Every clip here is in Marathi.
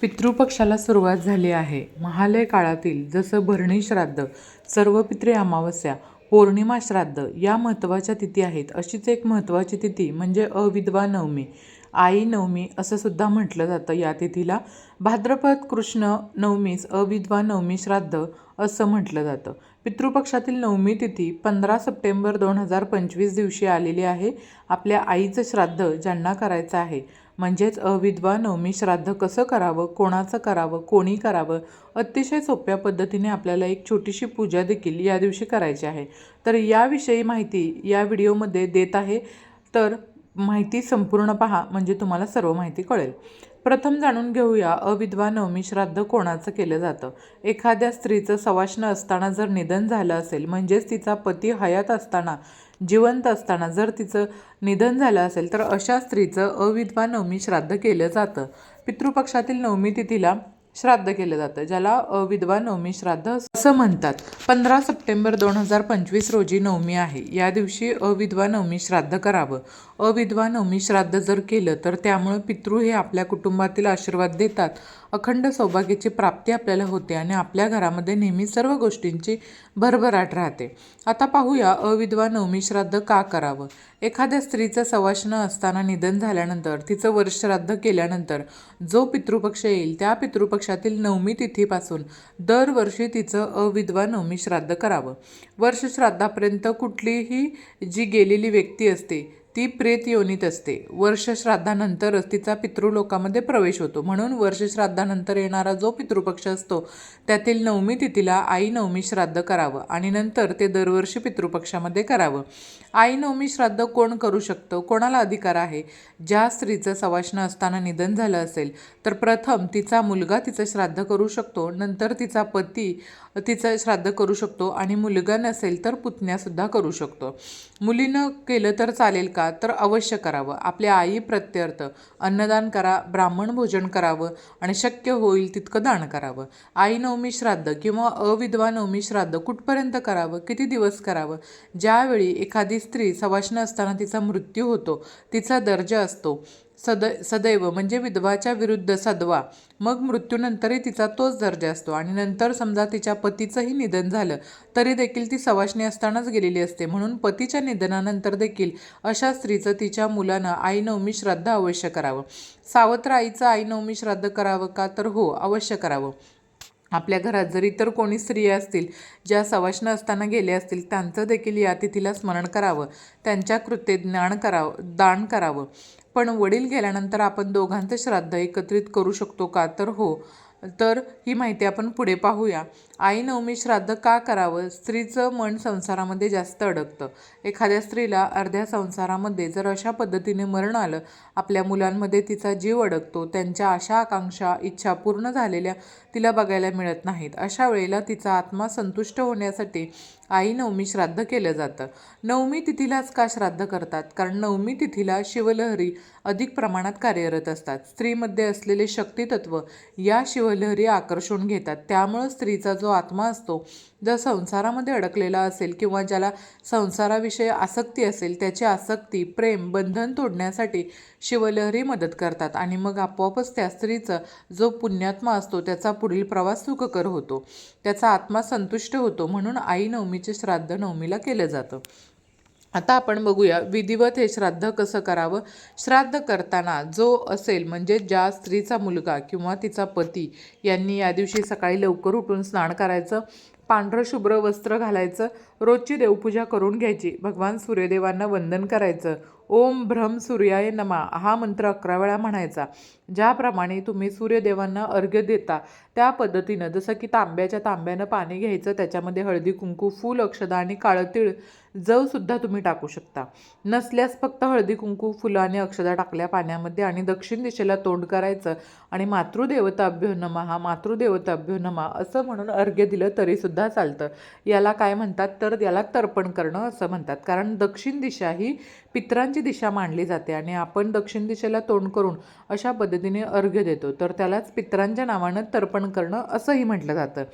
पितृपक्षाला सुरुवात झाली आहे. महालय काळातील जसं भरणी श्राद्ध सर्व पित्रे अमावस्या पौर्णिमा श्राद्ध या महत्त्वाच्या तिथी आहेत. अशीच एक महत्त्वाची तिथी म्हणजे अविधवा नवमी आई नवमी असं सुद्धा म्हटलं जातं या तिथीला. भाद्रपद कृष्ण नवमीस अविधवा नवमी श्राद्ध असं म्हटलं जातं. पितृपक्षातील नवमी तिथी पंधरा सप्टेंबर दोन हजार पंचवीस दिवशी आलेली आहे. आपल्या आईचं श्राद्ध ज्यांना करायचं आहे. म्हणजेच अविधवा नवमी श्राद्ध कसं करावं कोणाचं करावं कोणी करावं अतिशय सोप्या पद्धतीने आपल्याला एक छोटीशी पूजा देखील या दिवशी करायची आहे. तर याविषयी माहिती या व्हिडिओमध्ये देत आहे. तर माहिती संपूर्ण पहा म्हणजे तुम्हाला सर्व माहिती कळेल. प्रथम जाणून घेऊया अविधवा नवमी श्राद्ध कोणाचं केलं जातं? एखाद्या स्त्रीचं सवाष्ण असताना जर निधन झालं असेल म्हणजेच तिचा पती हयात असताना जिवंत असताना जर तिचं निधन झालं असेल तर अशा स्त्रीचं अविधवा नवमी श्राद्ध केलं जातं. पितृपक्षातील नवमी तिथीला श्राद्ध केलं जातं ज्याला अविधवा नवमी श्राद्ध असं म्हणतात. पंधरा सप्टेंबर दोन हजार पंचवीस रोजी नवमी आहे. या दिवशी अविधवा नवमी श्राद्ध करावं. अविधवा नवमी श्राद्ध जर केलं तर त्यामुळं पितृ हे आपल्या कुटुंबातील आशीर्वाद देतात. अखंड सौभाग्याची प्राप्ती आपल्याला होते आणि आपल्या घरामध्ये नेहमी सर्व गोष्टींची भरभराट राहते. आता पाहूया अविधवा नवमी श्राद्ध का करावं? एखाद्या स्त्रीचं सवाष्ण असताना निधन झाल्यानंतर तिचं वर्षश्राद्ध केल्यानंतर जो पितृपक्ष येईल त्या पितृपक्षातील नवमी तिथीपासून दरवर्षी तिचं अविधवा नवमी श्राद्ध करावं. वर्षश्राद्धापर्यंत कुठलीही जी गेलेली व्यक्ती असते ती प्रेत योनीत असते. वर्षश्राद्धानंतरच तिचा पितृलोकामध्ये प्रवेश होतो. म्हणून वर्षश्राद्धानंतर येणारा जो पितृपक्ष असतो त्यातील नवमी तिथीला आई नवमी श्राद्ध करावं आणि नंतर ते दरवर्षी पितृपक्षामध्ये करावं. आईनवमी श्राद्ध कोण करू शकतं? कोणाला अधिकार आहे? ज्या स्त्रीचं सवाष्ण असताना निधन झालं असेल तर प्रथम तिचा मुलगा तिचं श्राद्ध करू शकतो नंतर तिचा पती तिचं श्राद्ध करू शकतो आणि मुलगा नसेल तर पुतण्यासुद्धा करू शकतो. मुलीनं केलं तर चालेल का? तर अवश्य करावं. आपल्या आई प्रत्यर्थ अन्नदान करा ब्राह्मण भोजन करावं आणि शक्य होईल तितकं दान करावं. आई नवमी श्राद्ध किंवा अविधवा नवमी श्राद्ध कुठपर्यंत करावं? किती दिवस करावं? ज्यावेळी एखादी स्त्री सवाष्ण असताना तिचा मृत्यू होतो. तिचा दर्जा असतो. सद सदैव म्हणजे विधवाच्या विरुद्ध सदवा. मग मृत्यूनंतरही तिचा तोच दर्जा असतो. आणि नंतर समजा तिच्या पतीचंही निधन झालं तरी देखील ती सवाशणी असतानाच गेलेली असते. म्हणून पतीच्या निधनानंतर देखील अशा स्त्रीचं तिच्या मुलानं आई नवमी श्राद्ध अवश्य करावं. सावत्र आईचं आई नवमी श्राद्ध करावं का? तर हो अवश्य करावं. आपल्या घरात जर इतर कोणी स्त्रिया असतील ज्या सवाष्ण असताना गेले असतील त्यांचं देखील या तिथीला स्मरण करावं त्यांच्या कृत्ये ज्ञान करावं दान करावं. पण वडील गेल्यानंतर आपण दोघांचं श्राद्ध एकत्रित करू शकतो का? तर हो. तर ही माहिती आपण पुढे पाहूया. आई नवमी श्राद्ध का करावं? स्त्रीचं मन संसारामध्ये जास्त अडकतं. एखाद्या स्त्रीला अर्ध्या संसारामध्ये जर अशा पद्धतीने मरण आलं आपल्या मुलांमध्ये तिचा जीव अडकतो त्यांच्या आशा आकांक्षा इच्छा पूर्ण झालेल्या तिला बघायला मिळत नाहीत. अशा वेळेला तिचा आत्मा संतुष्ट होण्यासाठी आई नवमी श्राद्ध केलं जातं. नवमी तिथीलाच का श्राद्ध करतात? कारण नवमी तिथीला शिवलहरी अधिक प्रमाणात कार्यरत असतात. स्त्रीमध्ये असलेले शक्तितत्व या शिवलहरी आकर्षून घेतात. त्यामुळं स्त्रीचा जो आत्मा असतो जर संसारामध्ये अडकलेला असेल किंवा ज्याला संसाराविषयी आसक्ती असेल त्याची आसक्ती प्रेम बंधन तोडण्यासाठी शिवलहरी मदत करतात आणि मग आपोआपच त्या स्त्रीचा जो पुण्यात्मा असतो त्याचा पुढील प्रवास सुखकर होतो. त्याचा आत्मा संतुष्ट होतो. म्हणून आई नवमीचे श्राद्ध नवमीला केलं जातं. आता आपण बघूया विधिवत हे श्राद्ध कसं करावं? श्राद्ध करताना जो असेल म्हणजे ज्या स्त्रीचा मुलगा किंवा तिचा पती यांनी या दिवशी सकाळी लवकर उठून स्नान करायचं पांढरं शुभ्र वस्त्र घालायचं रोजची देवपूजा करून घ्यायची. भगवान सूर्यदेवांना वंदन करायचं. ओम भ्रम सूर्याय नमा हा मंत्र अकरा वेळा म्हणायचा. ज्याप्रमाणे तुम्ही सूर्यदेवांना अर्घ्य देता त्या पद्धतीनं जसं की तांब्याच्या तांब्यानं पाणी घ्यायचं त्याच्यामध्ये हळदी कुंकू फूल अक्षदा आणि काळं तीळ जवसुद्धा तुम्ही टाकू शकता. नसल्यास फक्त हळदी कुंकू फुलं आणि अक्षदा टाकल्या पाण्यामध्ये आणि दक्षिण दिशेला तोंड करायचं आणि मातृदेवताभ्यो हा मातृदेवताभ्यो नमः असं म्हणून अर्घ्य दिलं तरीसुद्धा चालतं. याला काय म्हणतात? तर याला तर्पण करणं असं म्हणतात. कारण दक्षिण दिशा ही पित्रांची दिशा मानली जाते आणि आपण दक्षिण दिशेला तोंड करून अशा पद्धतीने अर्घ्य देतो. तर त्यालाच पित्रांच्या नावानं तर्पण करणं असंही म्हटलं जातं.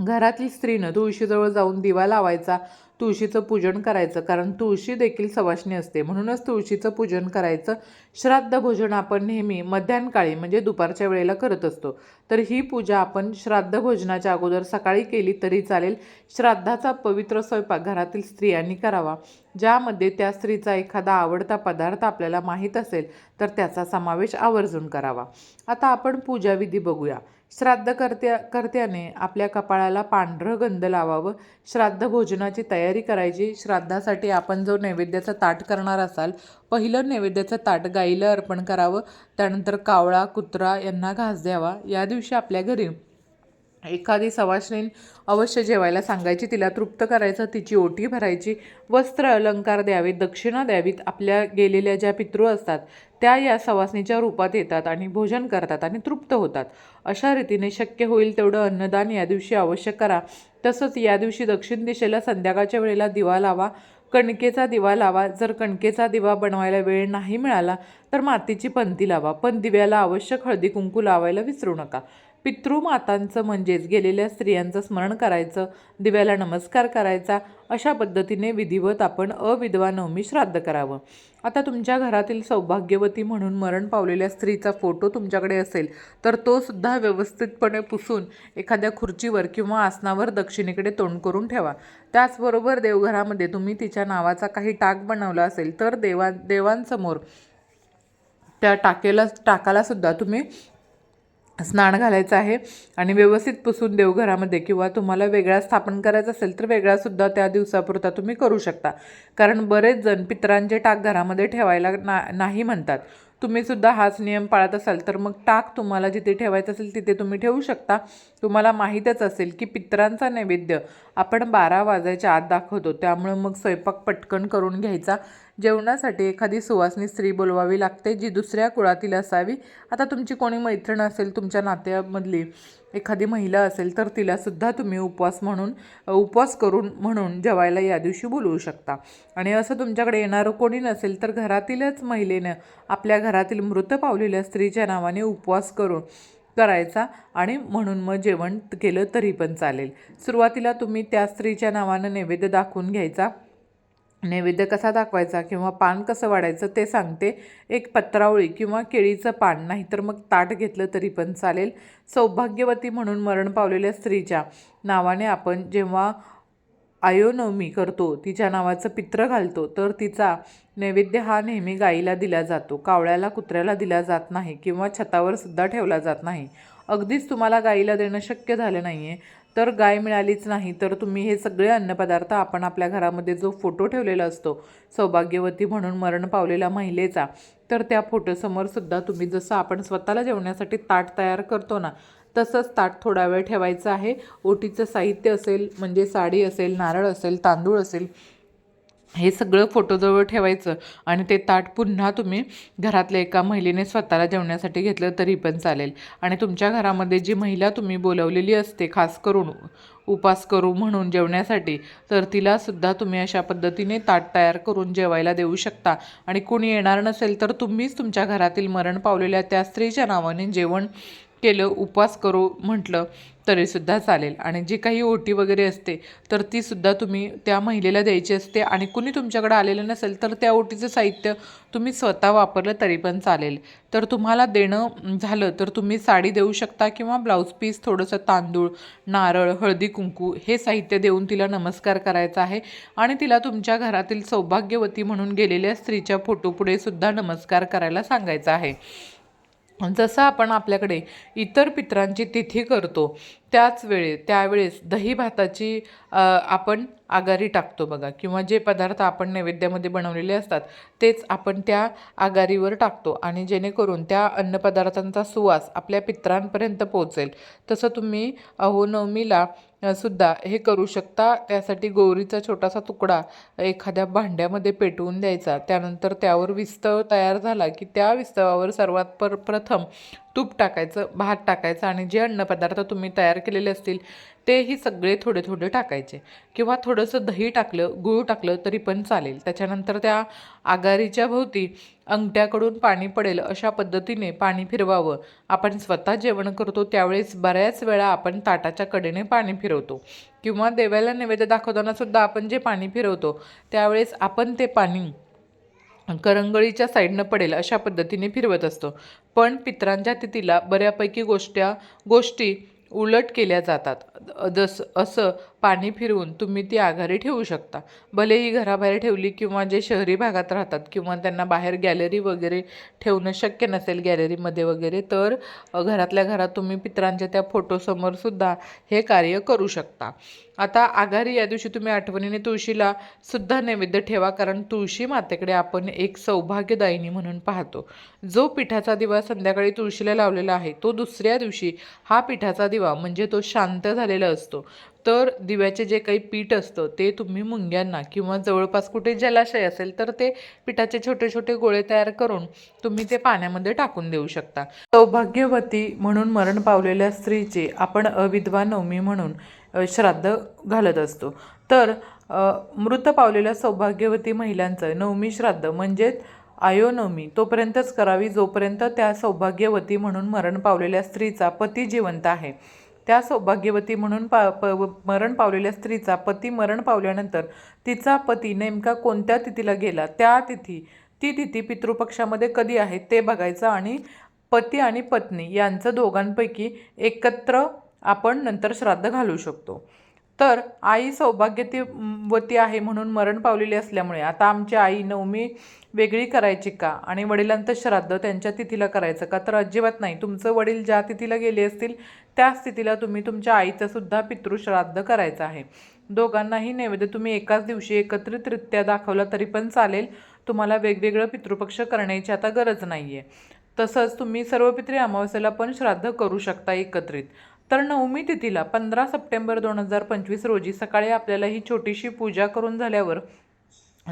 घरातील स्त्रीनं तुळशीजवळ जाऊन दिवा लावायचा. तुळशीचं पूजन करायचं कारण तुळशी देखील सवासणी असते. म्हणूनच तुळशीचं पूजन करायचं. श्राद्ध भोजन आपण नेहमी मध्यानकाळी म्हणजे दुपारच्या वेळेला करत असतो. तर ही पूजा आपण श्राद्ध भोजनाच्या अगोदर सकाळी केली तरी चालेल. श्राद्धाचा पवित्र स्वयंपाक घरातील स्त्रियांनी करावा. ज्यामध्ये त्या स्त्रीचा एखादा आवडता पदार्थ आपल्याला माहीत असेल तर त्याचा समावेश आवर्जून करावा. आता आपण पूजाविधी बघूया. श्राद्ध करत्या कर्त्याने आपल्या कपाळाला पांढरं गंध लावावं. श्राद्ध भोजनाची तयारी करायची. श्राद्धासाठी आपण जो नैवेद्याचं ताट करणार असाल पहिलं नैवेद्याचं ताट गाईला अर्पण करावं. त्यानंतर कावळा कुत्रा यांना घास द्यावा. या दिवशी आपल्या घरी एखादी सवासणीन अवश्य जेवायला सांगायची तिला तृप्त करायचं तिची ओटी भरायची वस्त्र अलंकार द्यावेत दक्षिणा द्यावीत आपल्या गेलेल्या ज्या पितृ असतात त्या या सवासणीच्या रूपात येतात आणि भोजन करतात आणि तृप्त होतात. अशा रीतीने शक्य होईल तेवढं अन्नदान या दिवशी अवश्य करा. तसंच या दिवशी दक्षिण दिशेला संध्याकाळच्या वेळेला दिवा लावा. कणकेचा दिवा लावा. जर कणकेचा दिवा बनवायला वेळ नाही मिळाला तर मातीची पंती लावा. पण दिव्याला आवश्यक हळदी कुंकू लावायला विसरू नका. पितृमातांचं म्हणजेच गेलेल्या स्त्रियांचं स्मरण करायचं दिव्याला नमस्कार करायचा अशा पद्धतीने विधिवत आपण अविधवा नवमी श्राद्ध करावं. आता तुमच्या घरातील सौभाग्यवती म्हणून मरण पावलेल्या स्त्रीचा फोटो तुमच्याकडे असेल तर तो सुद्धा व्यवस्थितपणे पुसून एखाद्या खुर्चीवर किंवा आसनावर दक्षिणेकडे तोंड करून ठेवा. त्याचबरोबर देवघरामध्ये तुम्ही तिच्या नावाचा काही टाक बनवला असेल तर देवा देवांसमोर त्या टाकेला टाकाला सुद्धा तुम्ही स्नान घालायचं आहे आणि व्यवस्थित पुसून देवघरामध्ये किंवा तुम्हाला वेगळा स्थापन करायचं असेल तर वेगळासुद्धा त्या दिवसापुरता तुम्ही करू शकता. कारण बरेच जण पितरांचे टाक घरामध्ये ठेवायला ना नाही म्हणतात. तुम्हीसुद्धा हाच नियम पाळत असाल तर मग टाक तुम्हाला जिथे ठेवायचं असेल तिथे तुम्ही ठेवू शकता. तुम्हाला माहीतच असेल की पितरांचा नैवेद्य आपण बारा वाजायच्या आत दाखवतो. त्यामुळं मग स्वयंपाक पटकन करून घ्यायचा. जेवणासाठी एखादी सुवासनी स्त्री बोलवावी लागते जी दुसऱ्या कुळातील असावी. आता तुमची कोणी मैत्रीण असेल तुमच्या नात्यामधली एखादी महिला असेल तर तिलासुद्धा तुम्ही उपवास म्हणून उपवास करून म्हणून जेवायला या दिवशी बोलवू शकता. आणि असं तुमच्याकडे येणारं कोणी नसेल तर घरातीलच महिलेनं आपल्या घरातील मृत पावलेल्या स्त्रीच्या नावाने उपवास करून करायचा आणि म्हणून मग जेवण केलं तरी पण चालेल. सुरुवातीला तुम्ही त्या स्त्रीच्या नावानं नैवेद्य दाखवून घ्यायचा. नैवेद्य कसा दाखवायचा किंवा पान कसं वाढायचं ते सांगते. एक पत्रावळी किंवा केळीचं पान नाहीतर मग ताट घेतलं तरी पण चालेल. सौभाग्यवती म्हणून मरण पावलेल्या स्त्रीच्या नावाने आपण जेव्हा आयोनवमी करतो तिच्या नावाचं पित्र घालतो तर तिचा नैवेद्य हा नेहमी गाईला दिला जातो. कावळ्याला कुत्र्याला दिला जात नाही किंवा छतावर सुद्धा ठेवला जात नाही. अगदीच तुम्हाला गाईला देणं शक्य झालं नाही आहे तर गाय मिळालीच नाही तर तुम्ही हे सगळे अन्नपदार्थ आपण आपल्या घरामध्ये जो फोटो ठेवलेला असतो सौभाग्यवती म्हणून मरण पावलेल्या महिलेचा तर त्या फोटोसमोर सुद्धा तुम्ही जसं आपण स्वतःला जेवण्यासाठी ताट तयार करतो ना तसंच ताट थोडा वेळ ठेवायचं आहे. ओटीचं साहित्य असेल म्हणजे साडी असेल नारळ असेल तांदूळ असेल हे सगळं फोटोजवळ ठेवायचं आणि ते ताट पुन्हा तुम्ही घरातल्या एका महिलेने स्वतःला जेवण्यासाठी घेतलं तरी पण चालेल. आणि तुमच्या घरामध्ये जी महिला तुम्ही बोलवलेली असते खास करून उपास करू म्हणून जेवण्यासाठी तर तिलासुद्धा तुम्ही अशा पद्धतीने ताट तयार करून जेवायला देऊ शकता. आणि कोणी येणार नसेल तर तुम्हीच तुमच्या घरातील मरण पावलेल्या त्या स्त्रीच्या नावाने जेवण केलं उपवास करू म्हटलं तरीसुद्धा चालेल. आणि जी काही ओटी वगैरे असते तर तीसुद्धा तुम्ही त्या महिलेला द्यायची असते. आणि कुणी तुमच्याकडे आलेलं नसेल तर त्या ओटीचं साहित्य तुम्ही स्वतः वापरलं तरी पण चालेल. तर तुम्हाला देणं झालं तर तुम्ही साडी देऊ शकता किंवा ब्लाऊज पीस थोडंसं तांदूळ नारळ हळदी कुंकू हे साहित्य देऊन तिला नमस्कार करायचा आहे. आणि तिला तुमच्या घरातील सौभाग्यवती म्हणून गेलेल्या स्त्रीच्या फोटोपुढे सुद्धा नमस्कार करायला सांगायचा आहे. जसं आपण आपल्याकडे इतर पित्रांची तिथी करतो त्याच वेळे त्यावेळेस दही भाताची आपण आगारी टाकतो बघा. किंवा जे पदार्थ आपण नैवेद्यामध्ये बनवलेले असतात तेच आपण त्या आगारीवर टाकतो. आणि जेणेकरून त्या अन्नपदार्थांचा सुवास आपल्या पित्रांपर्यंत पोहोचेल. तसं तुम्ही अहो नवमीला सुद्धा हे करू शकता. त्यासाठी गोरीचा छोटासा तुकडा एखाद्या भांड्यामध्ये पेटवून द्यायचा. त्यानंतर त्यावर विस्तव तयार झाला की त्या विस्तवावर सर्वात पर प्रथम तूप टाकायचं भात टाकायचं आणि जे अन्नपदार्थ तुम्ही तयार केलेले असतील तेही सगळे थोडे थोडे टाकायचे. किंवा थोडंसं दही टाकलं गूळ टाकलं तरी पण चालेल. त्याच्यानंतर त्या आगारीच्या भोवती अंगठ्याकडून पाणी पडेल अशा पद्धतीने पाणी फिरवावं. आपण स्वतः जेवण करतो त्यावेळेस बऱ्याच वेळा आपण ताटाच्या कडेने पाणी फिरवतो. किंवा देवाला नैवेद्य दाखवताना सुद्धा आपण जे पाणी फिरवतो त्यावेळेस आपण ते पाणी करंगळीच्या साईडनं पडेल अशा पद्धतीने फिरवत असतो. पण पित्रांच्या तिथीला बऱ्यापैकी गोष्ट्या गोष्टी उलट केल्या जातात. जस असं पाणी फिरवून तुम्ही ती आघारी ठेवू शकता. भलेही घराबाहेर ठेवली किंवा जे शहरी भागात राहतात किंवा त्यांना बाहेर गॅलरी वगैरे ठेवणं शक्य नसेल गॅलरीमध्ये वगैरे तर घरातल्या घरात तुम्ही पित्रांच्या त्या फोटोसमोरसुद्धा हे कार्य करू शकता. आता आघारी या दिवशी तुम्ही आठवणीने तुळशीला सुद्धा नैवेद्य ठेवा कारण तुळशी मातेकडे आपण एक सौभाग्यदायिनी म्हणून पाहतो. जो पिठाचा दिवा संध्याकाळी तुळशीला लावलेला आहे तो दुसऱ्या दिवशी हा पिठाचा दिवा म्हणजे तो शांत झालेला असतो. तर दिव्याचे जे काही पीठ असतं ते तुम्ही मुंग्यांना किंवा जवळपास कुठे जलाशय असेल तर ते पिठाचे छोटे छोटे गोळे तयार करून तुम्ही ते पाण्यामध्ये टाकून देऊ शकता. सौभाग्यवती म्हणून मरण पावलेल्या स्त्रीचे आपण अविधवा नवमी म्हणून श्राद्ध घालत असतो. तर मृत पावलेल्या सौभाग्यवती महिलांचं नवमी श्राद्ध म्हणजेच आयोनवमी तोपर्यंतच करावी जोपर्यंत त्या सौभाग्यवती म्हणून मरण पावलेल्या स्त्रीचा पती जिवंत आहे. त्या सौभाग्यवती म्हणून पा प मरण पावलेल्या स्त्रीचा पती मरण पावल्यानंतर तिचा पती नेमका कोणत्या तिथीला गेला? त्या तिथी ती तिथी पितृपक्षामध्ये कधी आहे ते बघायचं आणि पती आणि पत्नी यांचं दोघांपैकी एकत्र आपण नंतर श्राद्ध घालू शकतो. तर आई सौभाग्यती वती आहे म्हणून मरण पावलेली असल्यामुळे आता आमची आई नवमी वेगळी करायची का? आणि वडिलांचं श्राद्ध त्यांच्या तिथीला करायचं का? तर अजिबात नाही. तुमचं वडील ज्या तिथीला गेले असतील त्याच तिथीला तुम्ही तुमच्या आईचंसुद्धा पितृश्राद्ध करायचं आहे. दोघांनाही नैवेद्य तुम्ही एकाच दिवशी एकत्रितरित्या दाखवला तरी पण चालेल. तुम्हाला वेगवेगळं पितृपक्ष करण्याची आता गरज नाही आहे तसंच तुम्ही सर्व पित्री अमावस्येला पण श्राद्ध करू शकता एकत्रित. तर नवमी तिथीला पंधरा सप्टेंबर दोन हजार पंचवीस रोजी सकाळी आपल्याला ही छोटीशी पूजा करून झाल्यावर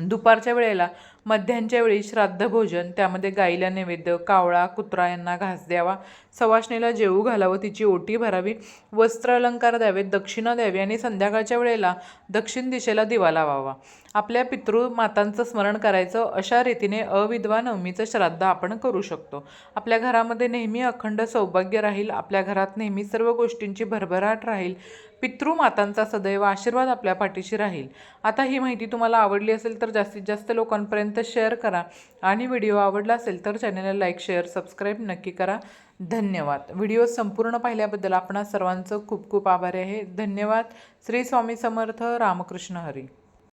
दुपारच्या वेळेला मध्याह्नच्या वेळी श्राद्ध भोजन त्यामध्ये गाईला नैवेद्य कावळा कुत्रा यांना घास द्यावा. सवाष्णीला जेवू घालावं तिची ओटी भरावी वस्त्र अलंकार द्यावेत दक्षिणा द्यावी आणि संध्याकाळच्या वेळेला दक्षिण दिशेला दिवा लावावा. आपल्या पितृमातांचं स्मरण करायचं अशा रीतीने अविधवा नवमीचं श्राद्ध आपण करू शकतो. आपल्या घरामध्ये नेहमी अखंड सौभाग्य राहील आपल्या घरात नेहमी सर्व गोष्टींची भरभराट राहील पितृमातांचा सदैव आशीर्वाद आपल्या पाठीशी राहील. आता ही माहिती तुम्हाला आवडली असेल तर जास्तीत जास्त लोकांपर्यंत शेअर करा आणि व्हिडिओ आवडला असेल तर चॅनलला लाईक शेअर सबस्क्राईब नक्की करा. धन्यवाद. व्हिडिओ संपूर्ण पाहिल्याबद्दल आपणा सर्वांचं खूप खूप आभारी आहे. धन्यवाद. श्री स्वामी समर्थ रामकृष्ण हरी.